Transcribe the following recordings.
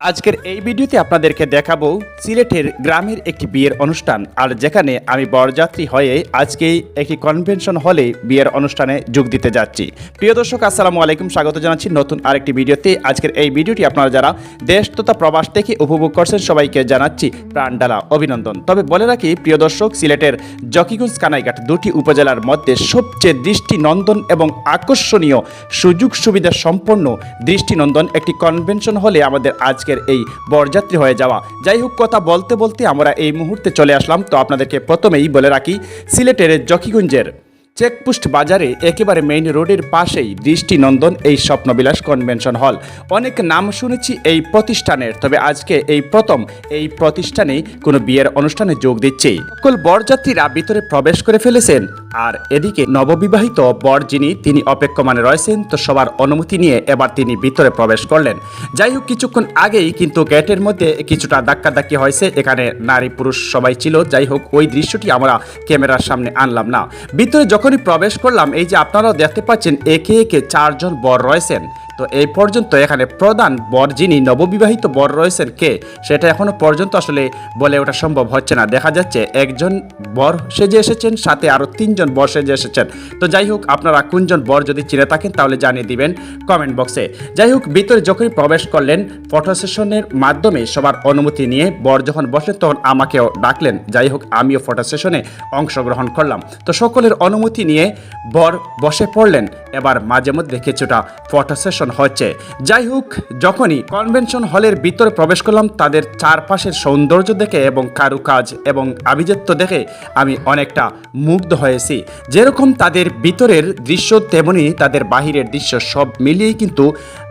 আজকের এই ভিডিওতে আপনাদেরকে দেখাবো সিলেটের গ্রামের একটি বিয়ের অনুষ্ঠান। আর যেখানে আমি বরযাত্রী হয়ে আজকে একটি কনভেনশন হলে বিয়ের অনুষ্ঠানে যোগ দিতে যাচ্ছি। প্রিয় দর্শক, আসসালামু আলাইকুম। স্বাগত জানাচ্ছি নতুন আরেকটি ভিডিওতে। আজকের এই ভিডিওটি আপনারা যারা দেশ তথা প্রবাস থেকে উপভোগ করছেন, সবাইকে জানাচ্ছি প্রাণডালা অভিনন্দন। তবে বলে রাখি, প্রিয় দর্শক, সিলেটের জকিগঞ্জ কানাইঘাট দুটি উপজেলার মধ্যে সবচেয়ে দৃষ্টিনন্দন এবং আকর্ষণীয় সুযোগ সুবিধা সম্পন্ন দৃষ্টিনন্দন একটি কনভেনশন হলে আমাদের আজকের এই বরযাত্রী হয়ে যাওয়া। যাই হোক, কথা বলতে বলতে আমরা এই মুহূর্তে চলে আসলাম। তো আপনাদেরকে প্রথমেই বলে রাখি, সিলেটের জকিগঞ্জের চেকপোস্ট বাজারে একেবারে মেইন রোডের পাশেই দৃষ্টিনন্দন এই স্বপ্নবিলাস কনভেনশন হল অনেক নাম শুনেছি এই প্রতিষ্ঠানের, তবে আজকে এই প্রথম এই প্রতিষ্ঠানে কোনো বিয়ের অনুষ্ঠানে যোগ দিচ্ছে। সকল বরযাত্রীরা ভিতরে প্রবেশ করে ফেলেছেন। আর এদিকে নববিবাহিত বর যিনি, তিনি অপেক্ষমানে রয়েছেন, তো সবার অনুমতি নিয়ে এবার তিনি ভিতরে প্রবেশ করলেন। যাই হোক, কিছুক্ষণ আগেই কিন্তু গেটের মধ্যে কিছুটা ধাক্কাধাক্কি হয়েছে, এখানে নারী পুরুষ সবাই ছিল। যাই হোক, ওই দৃশ্যটি আমরা ক্যামেরার সামনে আনলাম না। ভিতরে যখনই প্রবেশ করলাম, এই যে আপনারাও দেখতে পাচ্ছেন, একে একে চারজন বর রয়েছেন। তো এই পর্যন্ত এখানে প্রধান বর যিনি নববিবাহিত বর রয়েছেন কে? সেটা এখনও পর্যন্ত আসলে বলে ওটা সম্ভব হচ্ছে না। দেখা যাচ্ছে একজন বর সেজে এসেছেন, সাথে আরও তিনজন বর সেজে এসেছেন। তো যাই হোক, আপনারা কোনজন বর যদি চিনে থাকেন তাহলে জানিয়ে দিবেন কমেন্ট বক্সে। যাই হোক, ভিতরে যখনই প্রবেশ করলেন, ফটো সেশনের মাধ্যমে সবার অনুমতি নিয়ে বর যখন বসলেন, তখন আমাকেও ডাকলেন। যাই হোক, আমিও ফটো সেশনে অংশগ্রহণ করলাম। তো সকলের অনুমতি নিয়ে বর বসে পড়লেন। এবার মাঝে মধ্যে কিছুটা ফটো সেশন হচ্ছে যাই হোক, যখনই কনভেনশন হলের ভিতরে প্রবেশ করলাম, তাদের চারপাশের সৌন্দর্য দেখে এবং কারুকাজ এবং আভিজাত্য দেখে আমি অনেকটা মুগ্ধ হয়েছি। যেরকম তাদের ভিতরের দৃশ্য, তেমনি তাদের বাহিরের দৃশ্য সব মিলিয়েই কিন্তু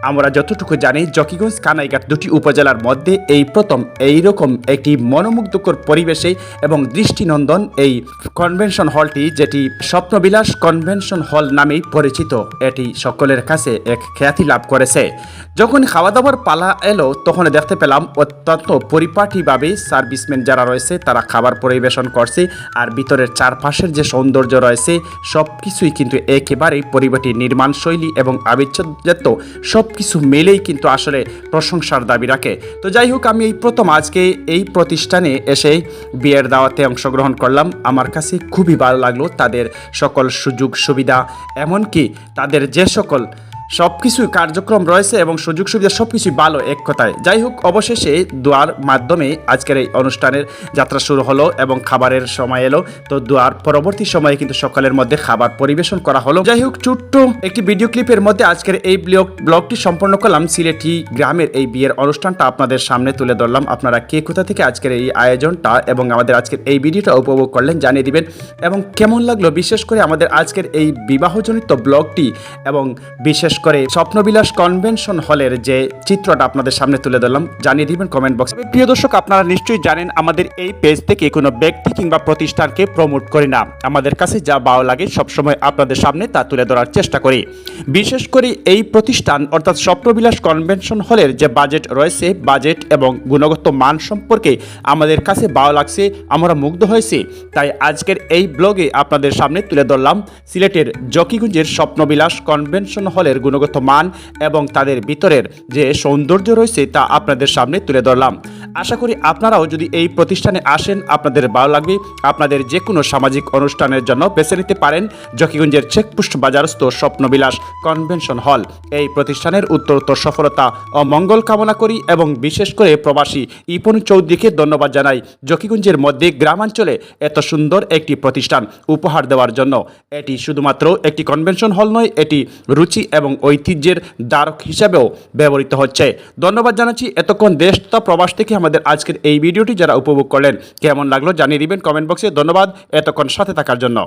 আমরা যতটুকু জানি, জকিগঞ্জ কানাইঘাট দুটি উপজেলার মধ্যে এই প্রথম এই রকম একটি মনোমুগ্ধকর পরিবেশে এবং দৃষ্টিনন্দন এই কনভেনশন হলটি যেটি স্বপ্নবিলাস কনভেনশন হল নামেই পরিচিত। এটি সকলের কাছে এক খ্যাতি লাভ করেছে। যখন খাওয়া দাওয়ার পালা এলো, তখন দেখতে পেলাম অত্যন্ত পরিপাটিভাবে সার্ভিসম্যান যারা রয়েছে, তারা খাবার পরিবেশন করছে আর ভিতরের চারপাশের যে সৌন্দর্য রয়েছে সব কিছুই কিন্তু একেবারেই পরিপাটি নির্মাণ শৈলী এবং আবিচ্ছেদ্য সব কিছু মিলেই কিন্তু আসলে প্রশংসার দাবি রাখে। তো যাই হোক, আমি এই প্রথম আজকে এই প্রতিষ্ঠানে এসে বিয়ের দাওয়াতে অংশগ্রহণ করলাম। আমার কাছে খুবই ভালো লাগল, তাদের সকল সুযোগ সুবিধা এমনকি তাদের যে সকল সব কিছুই কার্যক্রম রয়েছে এবং সুযোগ সুবিধা সব কিছুই ভালো এক কথায়। যাই হোক, অবশেষে দোয়ার মাধ্যমে আজকের এই অনুষ্ঠানের যাত্রা শুরু হলো এবং খাবারের সময় এলো। তো দোয়ার পরবর্তী সময়ে কিন্তু সকালের মধ্যে খাবার পরিবেশন করা হলো। যাই হোক, ছোট্ট একটি ভিডিও ক্লিপের মধ্যে আজকের এই ব্লগ ব্লগটি সম্পন্ন করলাম। সিলেটি গ্রামের এই বিয়ের অনুষ্ঠানটা আপনাদের সামনে তুলে ধরলাম। আপনারা কে কোথা থেকে আজকের এই আয়োজনটা এবং আমাদের আজকের এই ভিডিওটা উপভোগ করলেন জানিয়ে দিবেন। এবং কেমন লাগল বিশেষ করে আমাদের আজকের এই বিবাহজনিত ব্লগটি এবং বিশেষ করে স্বপ্নবিলাস কনভেনশন হলের যে চিত্রটা আপনাদের সামনে তুলে ধরলাম, জানিয়ে দিবেন কমেন্ট বক্সে প্রিয় দর্শক, আপনারা নিশ্চয়ই জানেন, আমাদের এই পেজ থেকে কোনো ব্যক্তি কিংবা প্রতিষ্ঠানকে প্রমোট করি না। আমাদের কাছে যা ভালো লাগে সবসময় আপনাদের সামনে তা তুলে ধরার চেষ্টা করি। বিশেষ করে এই প্রতিষ্ঠান, অর্থাৎ স্বপ্নবিলাস কনভেনশন হলের যে বাজেট রয়েছে বাজেট এবং গুণগত মান সম্পর্কে আমাদের কাছে ভালো লাগছে, আমরা মুগ্ধ হয়েছি। তাই আজকের এই ব্লগে আপনাদের সামনে তুলে ধরলাম, সিলেটের জকিগঞ্জের স্বপ্নবিলাস কনভেনশন হলের গুণগত মান এবং তাদের ভিতরের যে সৌন্দর্য রয়েছে তা আপনাদের সামনে তুলে ধরলাম। আশা করি আপনারাও যদি এই প্রতিষ্ঠানে আসেন, আপনাদের ভালো লাগবে। আপনাদের যে কোনো সামাজিক অনুষ্ঠানের জন্য বেছে নিতে পারেন জকিগঞ্জের চেকপোস্ট বাজারস্থ স্বপ্নবিলাস কনভেনশন হল। এই প্রতিষ্ঠানের উত্তরোত্তর সফলতা ও মঙ্গল কামনা করি এবং বিশেষ করে প্রবাসী ইপন চৌধুরীকে ধন্যবাদ জানাই। জকিগঞ্জের মধ্যে গ্রামাঞ্চলে এত সুন্দর একটি প্রতিষ্ঠান উপহার দেওয়ার জন্য। এটি শুধুমাত্র একটি কনভেনশন হল নয়, এটি রুচি এবং ঐতিহ্যের দ্বারক হিসাবেও ব্যবহৃত হচ্ছে। ধন্যবাদ জানাচ্ছি। এতক্ষণ দেশ তথা প্রবাস থেকে আমাদের আজকের এই ভিডিওটি যারা উপভোগ করলেন, কেমন লাগল জানিয়ে দিবেন কমেন্ট বক্সে। ধন্যবাদ এতক্ষণ সাথে থাকার জন্য।